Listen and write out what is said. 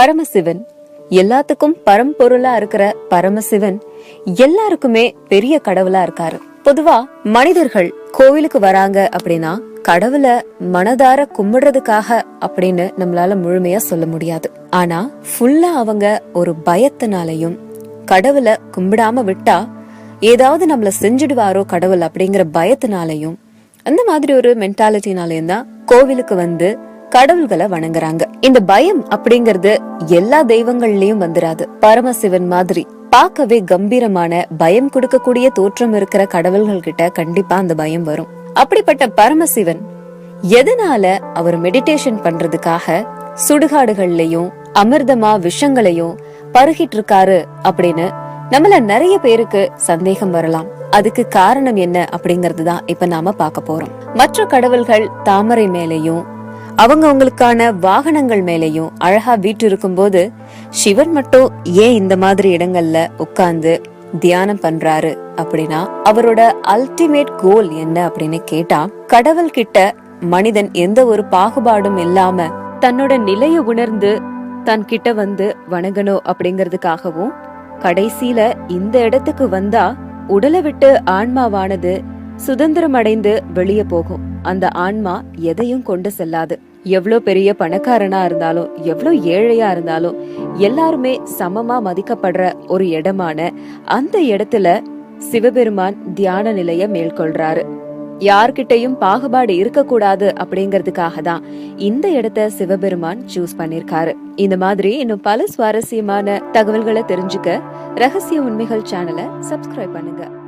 பரமசிவன் எல்லாத்துக்கும் பரம்பொருளா இருக்கிற பரமசிவன் எல்லாருக்குமே பெரிய கடவுளா இருக்காரு. பொதுவா மனிதர்கள் கோவிலுக்கு வராங்க அப்படின்னா கடவுளை மனதார கும்பிடுறதுக்காக அப்படின்னு நம்மளால முழுமையா சொல்ல முடியாது. ஆனா ஃபுல்லா அவங்க ஒரு பயத்தினாலையும் கடவுளை கும்பிடாம விட்டா ஏதாவது நம்மள செஞ்சுடுவாரோ கடவுள் அப்படிங்கிற பயத்தினாலையும் அந்த மாதிரி ஒரு மென்டாலிட்டினாலையும் தான் கோவிலுக்கு வந்து கடவுள்களை வணங்குறாங்க. இந்த பயம் அப்படிங்கறது எல்லா தெய்வங்கள்லயும் வந்துராது. பரமசிவன் மாதிரி பார்க்கவே கம்பீரமான பயம் கொடுக்கக்கூடிய தோற்றம் இருக்கிற கடவுள்கள் கிட்ட கண்டிப்பா அந்த பயம் வரும். அப்படிப்பட்ட பரமசிவன் எதனால அவர் மெடிடேஷன் பண்றதுக்காக சுடுகாடுகள்லயும் அமிர்தமா விஷங்களையும் பருகிட்டு இருக்காரு அப்படின்னு நம்மள நிறைய பேருக்கு சந்தேகம் வரலாம். அதுக்கு காரணம் என்ன அப்படிங்கறது தான் இப்ப நாம பார்க்க போறோம். மற்ற கடவுள்கள் தாமரை மேலையும் அவங்க அவங்களுக்கான வாகனங்கள் மேலையும் அழகா வீட்டு இருக்கும்போது சிவன் மட்டும் ஏன் இந்த மாதிரி இடங்கள்ல உட்கார்ந்து தியானம் பண்றாரு அப்படின்னா அவரோட அல்டிமேட் கோல் என்ன அப்படின்னு கேட்டா கடவுள் கிட்ட மனிதன் எந்த ஒரு பாகுபாடும் இல்லாம தன்னோட நிலைய உணர்ந்து தன் கிட்ட வந்து வணங்கணும் அப்படிங்கறதுக்காகவும் கடைசியில இந்த இடத்துக்கு வந்தா உடலை விட்டு ஆன்மாவானது சுதந்திரம் அடைந்து வெளியே போகும். அந்த ஆன்மா எதையும் கொண்டு செல்லாது. எவ்வளோ பெரிய பணக்காரனா இருந்தாலும் எவ்வளோ ஏழையா இருந்தாலும் எல்லாருமே சமமா மதிக்கப்படுற ஒரு இடமான அந்த இடத்துல சிவபெருமான் தியான நிலைய மேற்கொள்றாரு. யார்கிட்டையும் பாகுபாடு இருக்கக்கூடாது அப்படிங்கறதுக்காக தான் இந்த இடத்த சிவபெருமான் சூஸ் பண்ணிருக்காரு. இந்த மாதிரி இன்னும் பல சுவாரஸ்யமான தகவல்களை தெரிஞ்சுக்க ரகசிய உண்மைகள் சேனலை சப்ஸ்கிரைப் பண்ணுங்க.